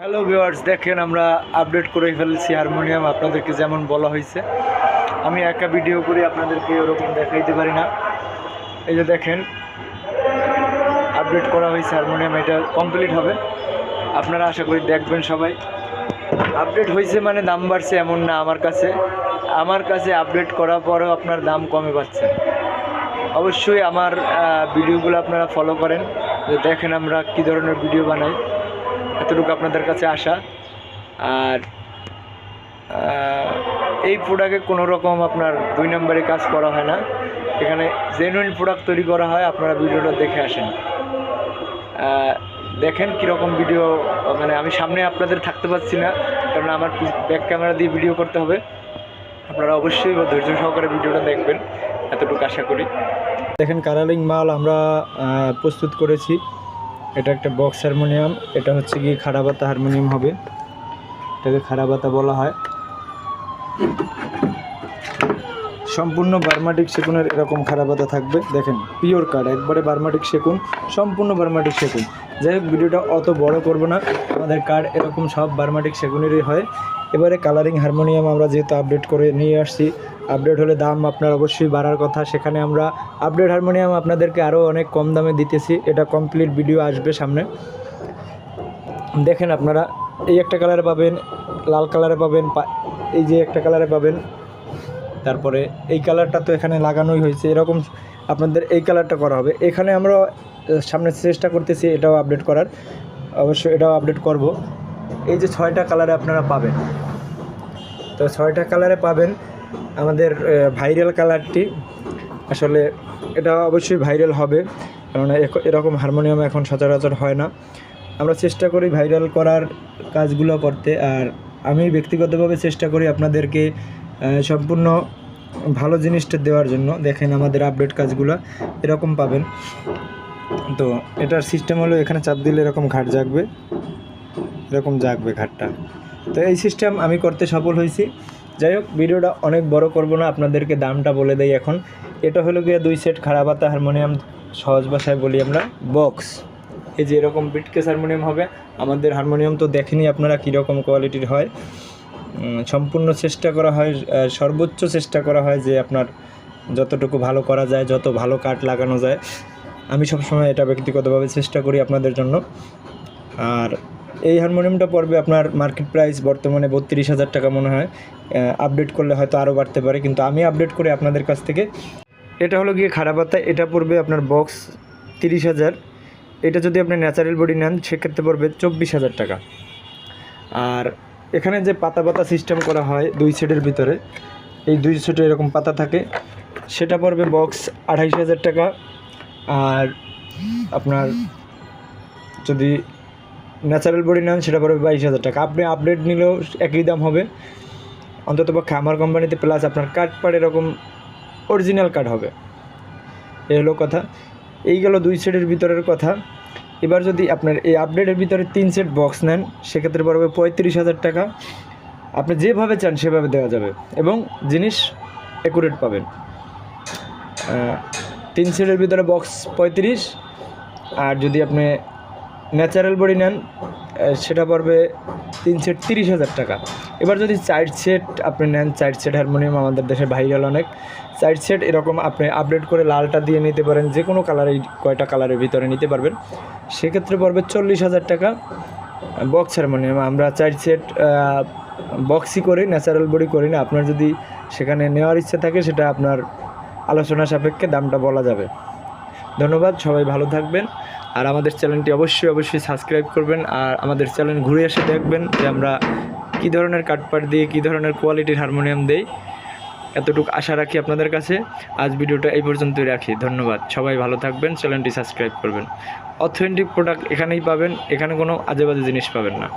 Hello viewers দেখেন আমরা update করে ফেলেছি হারমোনিয়াম আপনাদেরকে যেমন বলা হয়েছে। আমি একা ভিডিও করে আপনাদেরকে ওরকম দেখাইতে পারি না। এই যে দেখেন আপডেট করা হয়েছে হারমোনিয়াম এটা কমপ্লিট হবে। আপনারা আশা করি দেখবেন সবাই। আপডেট হয়েছে মানে দাম বাড়ছে এমন না আমার কাছে। আমার কাছে আপডেট করার পরেও আপনার দাম কমে পাচ্ছেন অবশ্যই আমার ভিডিওগুলো আপনারা ফলো করেন। দেখেন আমরা কী ধরনের ভিডিও বানাই। এতটুকু আপনাদের কাছে আসা আর এই প্রোডাক্টে কোনো রকম আপনার দুই নম্বরে কাজ করা হয় না। এখানে জেনুইন প্রোডাক্ট তৈরি করা হয়, আপনারা ভিডিওটা দেখে আসেন। দেখেন কীরকম ভিডিও মানে আমি সামনে আপনাদের থাকতে পারছি না কারণ আমার ব্যাক ক্যামেরা দিয়ে ভিডিও করতে হবে। আপনারা অবশ্যই ধৈর্য সহকারে ভিডিওটা দেখবেন, এতটুকু আশা করি। দেখেন কালারিং মাল আমরা প্রস্তুত করেছি। এটা একটা বক্স হারমোনিয়াম এটা হচ্ছে গিয়ে খারাপাতা হারমোনিয়াম হবে। এটাকে খারাপাতা বলা হয়। সম্পূর্ণ বার্মাটিক সেকুনের এরকম খারাপাতা থাকবে। দেখেন পিওর কার্ড একবারে বার্মাটিক সেকুন, সম্পূর্ণ বার্মাটিক সেকুন। যাই হোক, ভিডিওটা অত বড় করব না। আমাদের কার্ড এরকম সব বার্মাটিক সেকুনেরই হয়। এবারে কালারিং হারমোনিয়াম আমরা যেহেতু আপডেট করে নিয়ে আসছি আপডেট হলে দাম আপনার অবশ্যই বাড়ার কথা। সেখানে আমরা আপডেট হারমোনিয়াম আপনাদেরকে আরও অনেক কম দামে দিতেছি। এটা কমপ্লিট ভিডিও আসবে সামনে। দেখেন আপনারা, এই একটা কালারে পাবেন, লাল কালারে পাবেন এই যে একটা কালারে পাবেন তারপরে এই কালারটা তো এখানে লাগানোই হয়েছে। এরকম আপনাদের এই কালারটা করা হবে। এখানে আমরা সামনে চেষ্টা করতেছি এটাও আপডেট করার। অবশ্যই এটাও আপডেট করব। এই যে ছয়টা কালারে আপনারা পাবেন। তো ছয়টা কালারে পাবেন আমাদের ভাইরাল কালারটি। আসলে এটা অবশ্যই ভাইরাল হবে। কারণ এরকম হারমোনিয়াম এখন সচরাচর হয় না। আমরা চেষ্টা করি ভাইরাল করার কাজগুলো করতে। আর আমি ব্যক্তিগতভাবে চেষ্টা করি আপনাদেরকে সম্পূর্ণ ভালো জিনিসটা দেওয়ার জন্য। দেখেন আমাদের আপডেট কাজগুলো এরকম পাবেন। তো এটার সিস্টেম হলো এখানে চাপ দিলে এরকম ঘাট জাগবে। এরকম জাগবে ঘাটটা। তো এই সিস্টেম আমি করতে সফল হয়েছি। যাই হোক, ভিডিওটা অনেক বড় করব না, আপনাদেরকে দামটা বলে দেই এখন। এটা হলো গিয়ে দুই সেট খারাপ খারাপাতা হারমোনিয়াম সহজ ভাষায় বলি আমরা বক্স এই যে এরকম বিটকেস হারমোনিয়াম হবে, আমাদের হারমোনিয়াম তো দেখেনি আপনারা কীরকম কোয়ালিটির হয়। সম্পূর্ণ চেষ্টা করা হয় সর্বোচ্চ চেষ্টা করা হয় যে আপনার যতটুকু ভালো করা যায়, যত ভালো কাঠ লাগানো যায়। আমি সবসময় এটা ব্যক্তিগতভাবে চেষ্টা করি আপনাদের জন্য। আর এই হারমোনিয়ামটা পড়বে আপনার মার্কেট প্রাইস বর্তমানে বত্রিশ হাজার টাকা মনে হয়। আপডেট করলে হয়তো আরও বাড়তে পারে, কিন্তু আমি আপডেট করি আপনাদের কাছ থেকে। এটা হলো গিয়ে খারাপ খারাপাতা এটা পড়বে আপনার বক্স তিরিশ হাজার। এটা যদি আপনি ন্যাচারাল বডি নেন, সেক্ষেত্রে পড়বে চব্বিশ হাজার টাকা। আর এখানে যে পাতা পাতা সিস্টেম করা হয় দুই সেটের ভিতরে, এই দুই সেটে এরকম পাতা থাকে। সেটা পড়বে বক্স আঠাইশ হাজার টাকা। আর আপনার যদি ন্যাচারাল বডি নেন, সেটা পড়বে বাইশ হাজার টাকা। আপনি আপডেট নিলেও একই দাম হবে। অন্তত পক্ষে আমার কোম্পানিতে প্লাস আপনার কার্ড পার এরকম অরিজিনাল কার্ড হবে। এ হলো কথা। এই গেল দুই সেটের ভিতরের কথা। এবার যদি আপনার এই আপডেটের ভিতরে তিন সেট বক্স নেন, সেক্ষেত্রে পড়বে পঁয়ত্রিশ হাজার টাকা। আপনি যেভাবে চান সেভাবে দেওয়া যাবে এবং জিনিস অ্যাকুরেট পাবেন। তিন সেটের ভিতরে বক্স পঁয়ত্রিশ। আর যদি আপনি ন্যাচারাল বডি নেন সেটা পড়বে তিন সেট তিরিশ হাজার টাকা। এবার যদি চার সেট আপনি নেন, চার সেট হারমোনিয়াম আমাদের দেশে ভাইরাল অনেক। চার সেট এরকম আপনি আপডেট করে লালটা দিয়ে নিতে পারেন যে কোনো কালারের কয়টা কালারের ভিতরে নিতে পারবেন। সেক্ষেত্রে পড়বে চল্লিশ হাজার টাকা বক্স হারমোনিয়াম আমরা চার সেট বক্সই করি ন্যাচারাল বডি করি না। আপনার যদি সেখানে নেওয়ার ইচ্ছা থাকে, সেটা আপনার আলোচনা সাপেক্ষে দামটা বলা যাবে। ধন্যবাদ, সবাই ভালো থাকবেন। আর আমাদের চ্যানেলটি অবশ্যই অবশ্যই সাবস্ক্রাইব করবেন, আর আমাদের চ্যানেল ঘুরে এসে দেখবেন যে আমরা কী ধরনের কাটপাট দিয়ে, কী ধরনের কোয়ালিটির হারমোনিয়াম দেই। এতটুকু আশা রাখি আপনাদের কাছে। আজ ভিডিওটা এই পর্যন্তই রাখি। ধন্যবাদ। সবাই ভালো থাকবেন, চ্যানেলটি সাবস্ক্রাইব করবেন। অথেন্টিক প্রোডাক্ট এখানেই পাবেন, এখানে কোনো আজে বাজে জিনিস পাবেন না।